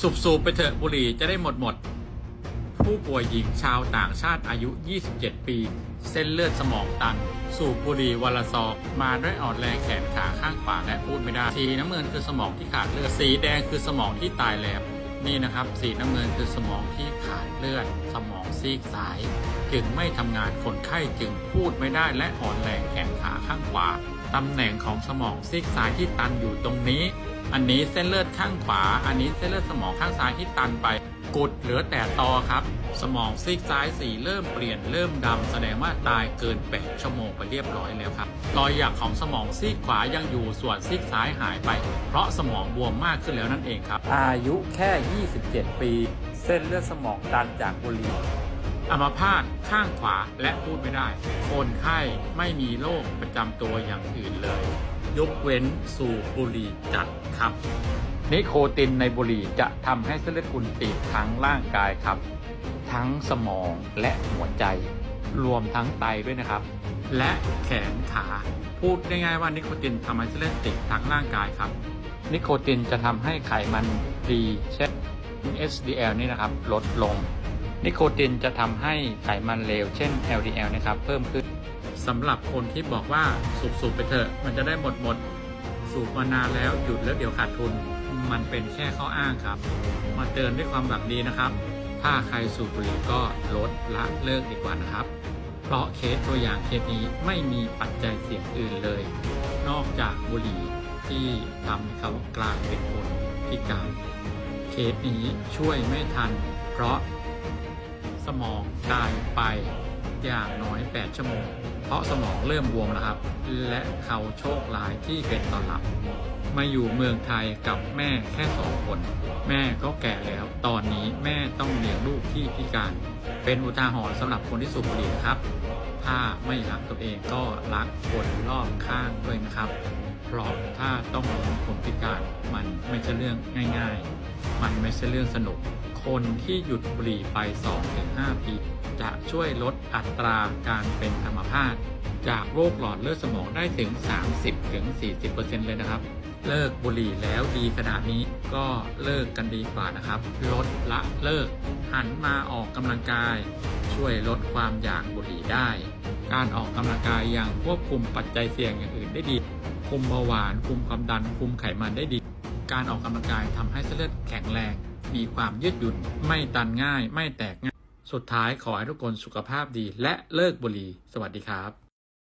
สูบสูบไปเถอะบุหรี่จะได้หมดหมด ผู้ป่วยหญิงชาวต่างชาติอายุ 27 ปี เส้นเลือดสมองตัน สูบบุหรี่วันละซองมาด้วยอ่อนแรงแขนขาข้างขวาและพูดไม่ได้ สีน้ำเงินคือสมองที่ขาดเลือด สีแดงคือสมองที่ตายแล้วนี่นะครับ สีน้ำเงินคือสมองที่ขาดเลือด สมองซีกซ้าย จึงไม่ทำงานคนไข้จึงพูดไม่ได้และอ่อนแรงแขนขาข้างขวาตำแหน่งของสมองซีกซ้ายที่ตันอยู่ตรงนี้ อันนี้เส้นเลือดข้างขวา อันนี้เส้นเลือดสมองข้างซ้ายที่ตันไปกุดเหลือแต่ตอครับ สมองซีกซ้ายสีเริ่มเปลี่ยนเริ่มดำแสดงว่าตายเกิน 8 ชั่วโมงไปเรียบร้อยแล้วครับรอยหยักของสมองซีกขวายังอยู่ส่วนซีกซ้ายหายไป เพราะสมองบวมมากขึ้นแล้วนั่นเองครับ อายุแค่ 27 ปี เส้นเลือดสมองตันจากบุหรี่ อัมพาตข้างขวาและพูดไม่ได้คนไข้ไม่มีโรคประจำตัวอย่างอื่นเลย ยกเว้นสูบบุหรี่จัดครับนิโคตินในบุหรี่จะทำให้เส้นเลือดคุณตีบทั้งร่างกายครับ ทั้งสมองและหัวใจ รวมทั้งไตด้วยนะครับ และแขนขาพูดง่ายๆว่านิโคตินทำให้เส้นเลือดติดทั้งร่างกายครับ นิโคตินจะทำให้ไขมันดีเช่น SDL นี่นะครับ ลดลง นิโคตินจะทำให้ไขมันเลวเช่น LDL นะครับเพิ่มขึ้นสำหรับคนที่บอกว่าสูบๆไปเถอะ มันจะได้หมดหมด สูบมานานแล้วหยุดแล้วเดี๋ยวขาดทุน มันเป็นแค่ข้ออ้างครับ มาเตือนด้วยความหวังดีนะครับ ถ้าใครสูบบุหรี่ก็ลดละเลิกดีกว่านะครับ เพราะเคสตัวอย่างเคสนี้ไม่มีปัจจัยเสี่ยงอื่นเลย นอกจากบุหรี่ที่ทำให้เขากลายเป็นคนพิการ เคสนี้ช่วยไม่ทัน เพราะ มองตายไปอย่างน้อย 8 ชั่วโมง เพราะสมองเริ่มบวมแล้วครับ และเขาโชคร้ายที่เป็นตอนหลับ มาอยู่เมืองไทยกับแม่แค่สองคน แม่ก็แก่แล้ว ตอนนี้แม่ต้องเลี้ยงลูกที่พิการ เป็นอุทาหรณ์สำหรับคนที่สูบบุหรี่ครับ ถ้าไม่รักตัวเองก็รักคนรอบข้างด้วยนะครับ เพราะถ้าต้องเลี้ยงคนพิการมันไม่ใช่เรื่องง่าย ๆ มันไม่ใช่เรื่องสนุก คนที่หยุดบุหรี่ไป 2-5 ปี จะช่วยลดอัตราการเป็นอัมพาตจากโรคหลอดเลือดสมองได้ถึง 30-40%เลยนะครับ เลิกบุหรี่แล้วดีขนาดนี้ก็เลิกกันดีกว่านะครับ ลดละเลิก หันมาออกกำลังกาย ช่วยลดความอยากบุหรี่ได้ การออกกำลังกายอย่างควบคุมปัจจัยเสี่ยงอย่างอื่นได้ดี คุมเบาหวาน คุมความดัน คุมไขมันได้ดี การออกกำลังกายทำให้เส้นเลือดแข็งแรง มีความยืดหยุ่นไม่ตันง่าย ไม่แตกง่าย สุดท้ายขอให้ทุกคนสุขภาพดี และเลิกบุหรี่ สวัสดีครับ